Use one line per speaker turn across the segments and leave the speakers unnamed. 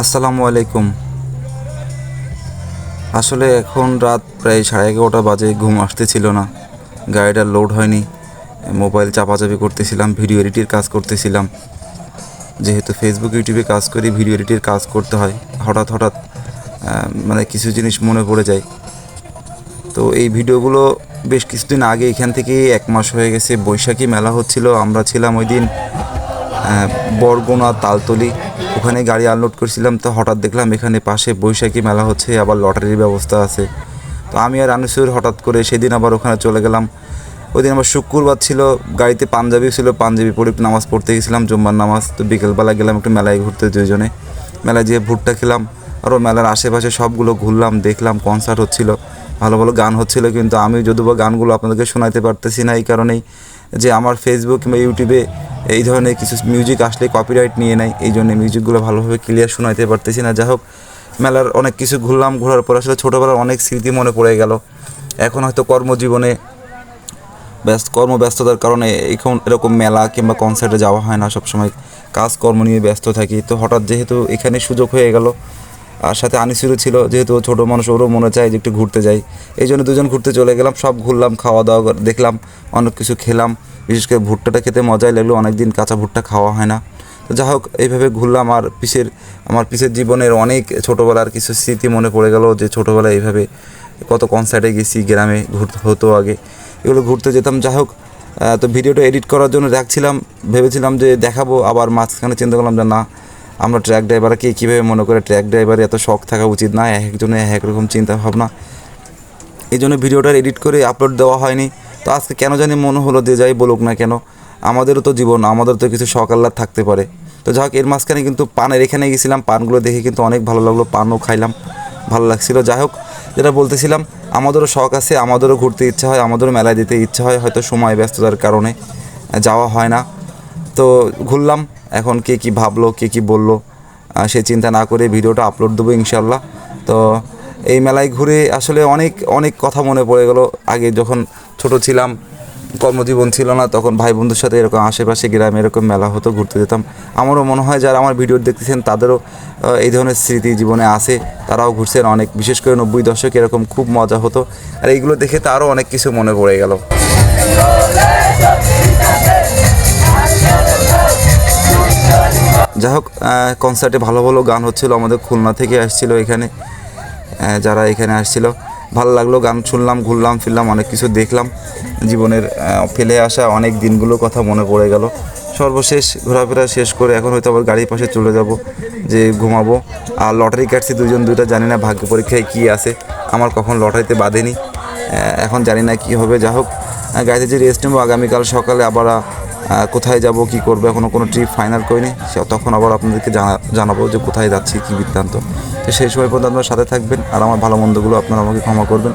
আসসালামু আলাইকুম। আসলে এখন রাত প্রায় সাড়ে এগারোটা বাজে, ঘুম আসতেছিল না। গাড়িটা লোড হয়নি মোবাইল চাপাচাপি করতেছিলাম ভিডিও এডিটির কাজ করতেছিলাম। যেহেতু ফেসবুক ইউটিউবে কাজ করি ভিডিও এডিটির কাজ করতে হয়। হঠাৎ হঠাৎ মানে কিছু জিনিস মনে পড়ে যায়। তো এই ভিডিওগুলো বেশ কিছুদিন আগে এখান থেকে এক মাস হয়ে গেছে। বৈশাখী মেলা হচ্ছিল, আমরা ছিলাম ওই দিন বরগুনা, তালতলি, ওখানে গাড়ি আনলোড করছিলাম, তো হঠাৎ দেখলাম এখানে পাশে বৈশাখী মেলা হচ্ছে, আবার লটারির ব্যবস্থা আছে। তো আমি আর আনিসুর হঠাৎ করে সেদিন আবার ওখানে চলে গেলাম। ওই দিন আবার শুক্রবার ছিল, গাড়িতে পাঞ্জাবি ছিল, পাঞ্জাবি পরে নামাজ পড়তে গেছিলাম, জুম্মার নামাজ, তো বিকেলবেলা গেলাম একটু মেলায় ঘুরতে দুজনে মেলায় যেয়ে ভুট্টা খেলাম, আরও মেলার আশেপাশে সবগুলো ঘুরলাম, দেখলাম কনসার্ট হচ্ছিল, ভালো ভালো গান হচ্ছিল, কিন্তু আমি যদিও গানগুলো আপনাদেরকে শোনাতে পারতেছি না এই কারণেই, যে আমার ফেসবুক কিংবা ইউটিউবে এই ধরনের কিছু মিউজিক আসলে কপিরাইট নিয়ে নেয় এই জন্য মিউজিকগুলো ভালোভাবে ক্লিয়ার শোনাইতে পারতেছি না। যাই হোক, মেলার অনেক কিছু ঘুরলাম, ঘোরার পর আসলে ছোটোবেলার অনেক স্মৃতি মনে পড়ে গেল। এখন হয়তো কর্মজীবনে ব্যস্ত, কর্মব্যস্ততার কারণে এখন এরকম মেলা কিংবা কনসার্টে যাওয়া হয় না সবসময়। কাজকর্ম নিয়ে ব্যস্ত থাকি। তো হঠাৎ যেহেতু এখানে সুযোগ হয়ে গেল, আর সাথে আনিসুরও ছিল, যেহেতু ছোটো মানুষ, ওরও মনে চায় যে একটু ঘুরতে যাই। এই জন্য দুজন ঘুরতে চলে গেলাম, সব ঘুরলাম খাওয়া দাওয়া দেখলাম অনেক কিছু খেলাম। বিশেষ করে ভুট্টাটা খেতে মজাই লাগল অনেক দিন কাঁচা ভুট্টা খাওয়া হয় না। তো যাই হোক, এইভাবে ঘুরলাম আর পিসের, আমার পিসের জীবনের অনেক ছোটোবেলার কিছু স্মৃতি মনে পড়ে গেল যে ছোটোবেলায় এইভাবে কত কনসার্টে গেছি, গ্রামে ঘুরতে হতো আগে, এগুলো ঘুরতে যেতাম। যাই হোক তো ভিডিওটা এডিট করার জন্য রাখছিলাম, ভেবেছিলাম যে দেখাবো, আবার মাঝখানে চিন্তা করলাম যে না, আমরা ট্র্যাক ড্রাইভারকে কীভাবে মনে করে ট্র্যাক ড্রাইভারে এত শখ থাকা উচিত না, এক একজনের এক রকম চিন্তা ভাবনা এই জন্য ভিডিওটা এডিট করে আপলোড দেওয়া হয়নি। তো আজকে কেন জানি মনে হলো যে যাই বলুক না কেন, আমাদেরও তো জীবন, আমাদের তো কিছু আহ্লাদ থাকতে পারে। তো যাই হোক, এর মাঝখানে কিন্তু পানের, এখানে গেছিলাম, পানগুলো দেখে কিন্তু অনেক ভালো লাগল, পানও খাইলাম, ভালো লাগছিল। যাই হোক, যেটা বলতেছিলাম, আমাদেরও শখ আছে, আমাদেরও ঘুরতে ইচ্ছা হয়, আমাদেরও মেলায় যেতে ইচ্ছা হয়, হয়তো সময় ব্যস্ততার কারণে যাওয়া হয় না। তো ঘুরলাম, এখন কে কি ভাবলো, কে কি বলল সে চিন্তা না করে ভিডিওটা আপলোড দেবো ইনশাল্লাহ তো এই মেলায় ঘুরে আসলে অনেক অনেক কথা মনে পড়ে গেল। আগে যখন ছোট ছিলাম, কর্মজীবন ছিল না, তখন ভাই বন্ধুর সাথে এরকম আশেপাশে গ্রামে এরকম মেলা হতো, ঘুরতে যেতাম। আমারও মনে হয় যারা আমার ভিডিও দেখতেছেন, তাদেরও এই ধরনের স্মৃতি জীবনে আছে, তারাও ঘুরছেন অনেক, বিশেষ করে নব্বই দশক এরকম খুব মজা হতো। আর এইগুলো দেখে তো আরও অনেক কিছু মনে পড়ে গেল। যাই হোক কনসার্টে ভালো ভালো গান হচ্ছিল, আমাদের খুলনা থেকে আসছিল এখানে যারা এখানে আসছিল। ভালো লাগল, গান শুনলাম, ঘুরলাম, ফিরলাম, অনেক কিছু দেখলাম। জীবনের ফেলে আসা অনেক দিনগুলোর কথা মনে পড়ে গেল। সর্বশেষ ঘোরাফেরা শেষ করে এখন হয়তো আবার গাড়ির পাশে চলে যাব, যে ঘুমাবো। আর লটারি কাটছি দুজন, দুইটা জানি না ভাগ্য পরীক্ষায় কী আছে। আমার কখন লটারিতে বাঁধেনি। এখন জানি না কী হবে। যা হোক গাড়িতে যে রেস্ট নেব, আগামীকাল সকালে আবার কোথায় যাব, কি করব? এখনও কোনো ট্রিপ ফাইনাল করিনি। তখন আবার আপনাদেরকে জানা, জানাব যে কোথায় যাচ্ছি, কী বৃত্তান্ত। তো সেই সময় পর্যন্ত আপনার সাথে থাকবেন আর আমার ভালো মন্দগুলো আপনারা আমাকে ক্ষমা করবেন।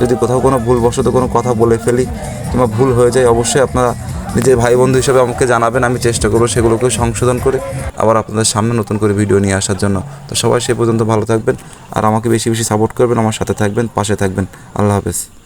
যদি কোথাও কোনো ভুলবশত কোনো কথা বলে ফেলি কিংবা ভুল হয়ে যায়, অবশ্যই আপনারা নিজের ভাই বন্ধু হিসেবে আমাকে জানাবেন। আমি চেষ্টা করব সেগুলোকে সংশোধন করে আবার আপনাদের সামনে নতুন করে ভিডিও নিয়ে আসার জন্য। তো সবাই সে পর্যন্ত ভালো থাকবেন আর আমাকে বেশি বেশি সাপোর্ট করবেন, আমার সাথে থাকবেন, পাশে থাকবেন। আল্লাহ হাফেজ।